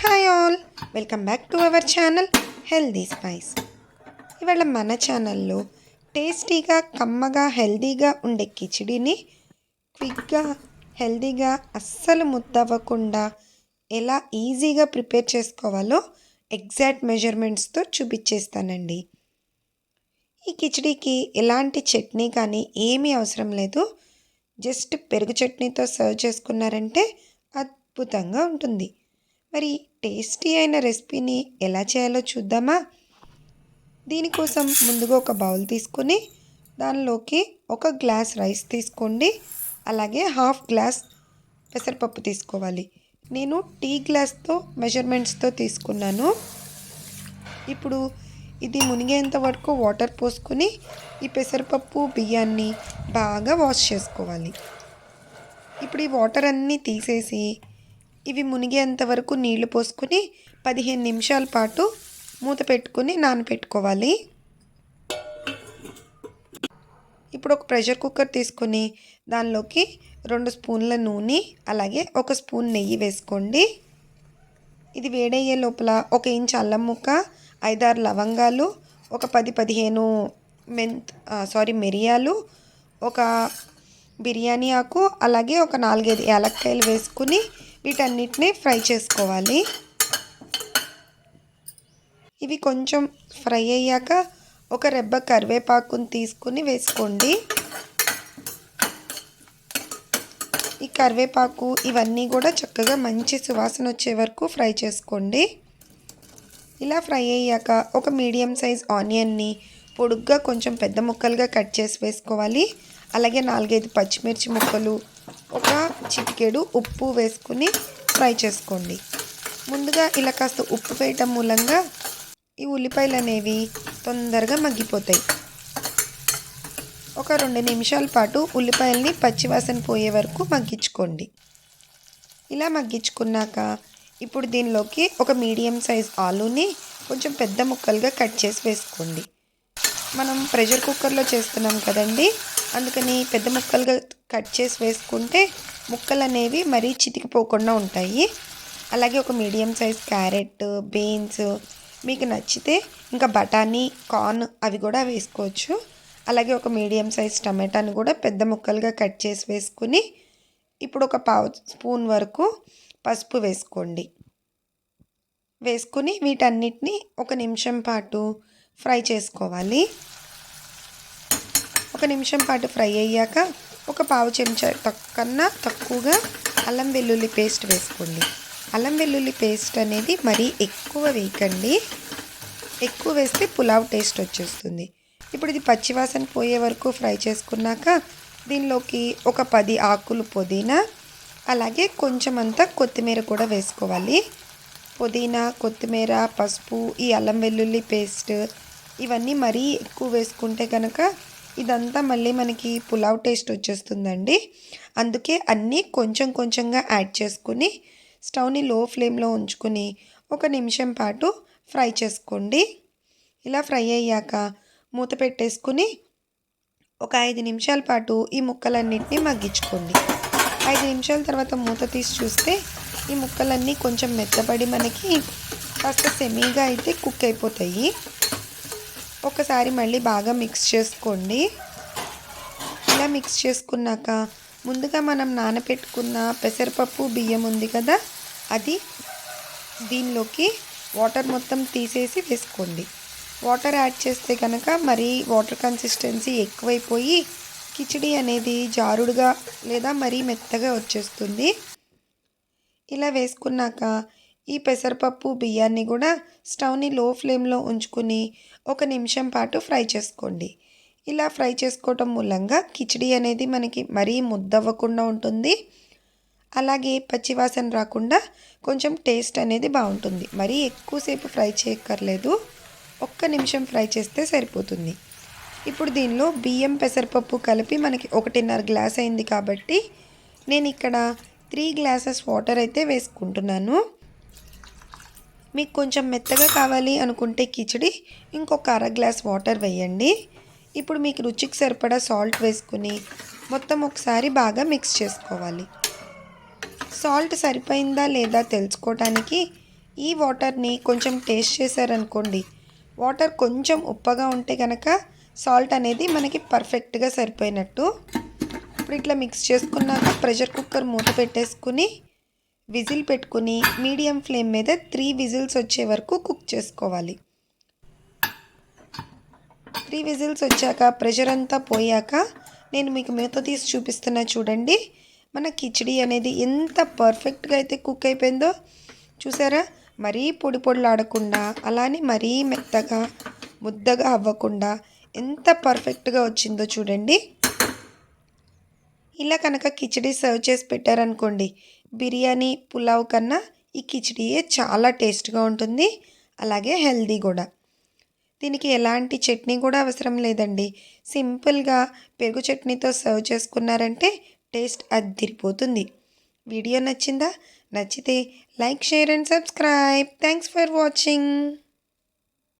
Hi all. Welcome back to our channel healthy spice. ఇవాళ మన ఛానల్లో టేస్టీగా కమ్మగా హెల్దీగా ఉండే కిచిడిని క్విక్గా హెల్దీగా అస్సలు ముద్దవ్వకుండా ఎలా ఈజీగా ప్రిపేర్ చేసుకోవాలో ఎగ్జాక్ట్ మెజర్మెంట్స్తో చూపించేస్తానండి. ఈ కిచిడికి ఎలాంటి చట్నీ కానీ ఏమీ అవసరం లేదు. జస్ట్ పెరుగు చట్నీతో సర్వ్ చేసుకున్నారంటే అద్భుతంగా ఉంటుంది. మరి టేస్టీ అయిన రెసిపీని ఎలా చేయాలో చూద్దామా? దీనికోసం ముందుగా ఒక బౌల్ తీసుకొని దానిలోకి ఒక గ్లాస్ రైస్ తీసుకోండి. అలాగే హాఫ్ గ్లాస్ పెసరపప్పు తీసుకోవాలి. నేను టీ గ్లాస్తో మెజర్మెంట్స్తో తీసుకున్నాను. ఇప్పుడు ఇది మునిగేంత వరకు వాటర్ పోసుకొని ఈ పెసరపప్పు బియ్యాన్ని బాగా వాష్ చేసుకోవాలి. ఇప్పుడు ఈ వాటర్ అన్నీ తీసేసి ఇవి మునిగేంత వరకు నీళ్ళు పోసుకొని పదిహేను నిమిషాల పాటు మూత పెట్టుకుని నానబెట్టుకోవాలి ఇప్పుడు ఒక ప్రెషర్ కుక్కర్ తీసుకుని దానిలోకి రెండు స్పూన్ల నూనె అలాగే ఒక స్పూన్ నెయ్యి వేసుకోండి. ఇది వేడయ్యే లోపల ఒక ఇంచ్ అల్లం ముక్క ఐదారు లవంగాలు ఒక పది పదిహేను మెంత్ సారీ మిరియాలు ఒక బిర్యానీ ఆకు అలాగే ఒక నాలుగైదు యాలక్కాయలు వేసుకుని వీటన్నిటిని ఫ్రై చేసుకోవాలి. ఇవి కొంచెం ఫ్రై అయ్యాక ఒక రెబ్బ కరివేపాకుని తీసుకుని వేసుకోండి. ఈ కరివేపాకు ఇవన్నీ కూడా చక్కగా మంచి సువాసన వచ్చే వరకు ఫ్రై చేసుకోండి. ఇలా ఫ్రై అయ్యాక ఒక మీడియం సైజ్ ఆనియన్ని పొడుగ్గా కొంచెం పెద్ద ముక్కలుగా కట్ చేసి వేసుకోవాలి. అలాగే నాలుగైదు పచ్చిమిర్చి ముక్కలు ఒక చిటికెడు ఉప్పు వేసుకుని ఫ్రై చేసుకోండి. ముందుగా ఇలా కాస్త ఉప్పు వేయటం మూలంగా ఈ ఉల్లిపాయలు అనేవి తొందరగా మగ్గిపోతాయి. ఒక రెండు నిమిషాల పాటు ఉల్లిపాయల్ని పచ్చివాసన పోయే వరకు మగ్గించుకోండి. ఇలా మగ్గించుకున్నాక ఇప్పుడు దీనిలోకి ఒక మీడియం సైజ్ ఆలూని కొంచెం పెద్ద ముక్కలుగా కట్ చేసి వేసుకోండి. మనం ప్రెషర్ కుక్కర్లో చేస్తున్నాం కదండి? అందుకని పెద్ద ముక్కలుగా కట్ చేసి వేసుకుంటే ముక్కలు అనేవి మరీ చితికిపోకుండా ఉంటాయి. అలాగే ఒక మీడియం సైజ్ క్యారెట్ బీన్స్ మీకు నచ్చితే ఇంకా బఠానీ కార్న్ అవి కూడా వేసుకోవచ్చు. అలాగే ఒక మీడియం సైజ్ టమాటాని కూడా పెద్ద ముక్కలుగా కట్ చేసి వేసుకుని ఇప్పుడు ఒక పావు స్పూన్ వరకు పసుపు వేసుకోండి. వేసుకుని వీటన్నిటిని ఒక నిమిషం పాటు ఫ్రై చేసుకోవాలి. ఒక నిమిషం పాటు ఫ్రై అయ్యాక ఒక పావు చెంచా కన్నా తక్కువగా అల్లం వెల్లుల్లి పేస్ట్ వేసుకోండి. అల్లం వెల్లుల్లి పేస్ట్ అనేది మరీ ఎక్కువ వేయకండి. ఎక్కువ వేస్తే పులావ్ టేస్ట్ వచ్చేస్తుంది. ఇప్పుడు ఇది పచ్చివాసన పోయే వరకు ఫ్రై చేసుకున్నాక దీనిలోకి ఒక పది ఆకులు పుదీనా అలాగే కొంచెం అంతా కొత్తిమీర కూడా వేసుకోవాలి. పుదీనా కొత్తిమీర పసుపు ఈ అల్లం వెల్లుల్లి పేస్ట్ ఇవన్నీ మరీ ఎక్కువ వేసుకుంటే కనుక ఇదంతా మళ్ళీ మనకి పులావ్ టేస్ట్ వచ్చేస్తుందండి. అందుకే అన్నీ కొంచెం కొంచెంగా యాడ్ చేసుకుని స్టవ్ని లో ఫ్లేమ్లో ఉంచుకొని ఒక నిమిషం పాటు ఫ్రై చేసుకోండి. ఇలా ఫ్రై అయ్యాక మూత పెట్టేసుకుని ఒక ఐదు నిమిషాల పాటు ఈ ముక్కలన్నింటినీ మగ్గించుకోండి. ఐదు నిమిషాల తర్వాత మూత తీసి చూస్తే ఈ ముక్కలన్నీ కొంచెం మెత్తపడి మనకి కాస్త సెమీగా అయితే కుక్ అయిపోతాయి. ఒకసారి మళ్ళీ బాగా మిక్స్ చేసుకోండి. ఇలా మిక్స్ చేసుకున్నాక ముందుగా మనం నానబెట్టుకున్న పెసరపప్పు బియ్యం ఉంది కదా అది దీనిలోకి వాటర్ మొత్తం తీసేసి వేసుకోండి. వాటర్ యాడ్ చేస్తే కనుక మరీ వాటర్ కన్సిస్టెన్సీ ఎక్కువైపోయి కిచిడి అనేది జారుడుగా లేదా మరీ మెత్తగా వచ్చేస్తుంది. ఇలా వేసుకున్నాక ఈ పెసరపప్పు బియ్యాన్ని కూడా స్టవ్ని లో ఫ్లేమ్లో ఉంచుకుని ఒక నిమిషం పాటు ఫ్రై చేసుకోండి. ఇలా ఫ్రై చేసుకోవటం మూలంగా కిచిడి అనేది మనకి మరీ ముద్దవ్వకుండా ఉంటుంది. అలాగే పచ్చివాసన రాకుండా కొంచెం టేస్ట్ అనేది బాగుంటుంది. మరీ ఎక్కువసేపు ఫ్రై చేయక్కర్లేదు. ఒక్క నిమిషం ఫ్రై చేస్తే సరిపోతుంది. ఇప్పుడు దీనిలో బియ్యం పెసరపప్పు కలిపి మనకి ఒకటిన్నర గ్లాస్ అయింది కాబట్టి నేను ఇక్కడ త్రీ గ్లాసెస్ వాటర్ అయితే వేసుకుంటున్నాను. మీకు కొంచెం మెత్తగా కావాలి అనుకుంటే కిచిడి ఇంకొక అర గ్లాస్ వాటర్ వేయండి. ఇప్పుడు మీకు రుచికి సరిపడా సాల్ట్ వేసుకుని మొత్తం ఒకసారి బాగా మిక్స్ చేసుకోవాలి. సాల్ట్ సరిపోయిందా లేదా తెలుసుకోవటానికి ఈ వాటర్ని కొంచెం టేస్ట్ చేశారనుకోండి. వాటర్ కొంచెం ఉప్పగా ఉంటే కనుక సాల్ట్ అనేది మనకి పర్ఫెక్ట్గా సరిపోయినట్టు. ఇప్పుడు ఇట్లా మిక్స్ చేసుకున్నాక ప్రెషర్ కుక్కర్ మూత పెట్టేసుకుని విజిల్ పెట్టుకుని మీడియం ఫ్లేమ్ మీద త్రీ విజిల్స్ వచ్చే వరకు కుక్ చేసుకోవాలి. త్రీ విజిల్స్ వచ్చాక ప్రెషర్ అంతా పోయాక నేను మీకు మూత తీసి చూపిస్తున్నా చూడండి. మన కిచిడి అనేది ఎంత పర్ఫెక్ట్గా అయితే కుక్ అయిపోయిందో చూసారా? మరీ పొడి పొడిలాడకుండా అలానే మరీ మెత్తగా ముద్దగా అవ్వకుండా ఎంత పర్ఫెక్ట్గా వచ్చిందో చూడండి. ఇలా కనుక కిచిడి సర్వ్ చేసి పెట్టారనుకోండి బిర్యానీ పులావ్ కన్నా ఈ కిచిడియే చాలా టేస్ట్గా ఉంటుంది. అలాగే హెల్దీ కూడా. దీనికి ఎలాంటి చట్నీ కూడా అవసరం లేదండి. సింపుల్గా పెరుగు చట్నీతో సర్వ్ చేసుకున్నారంటే టేస్ట్ అద్దిరిపోతుంది వీడియో నచ్చిందా? నచ్చితే like share and subscribe. Thanks for watching.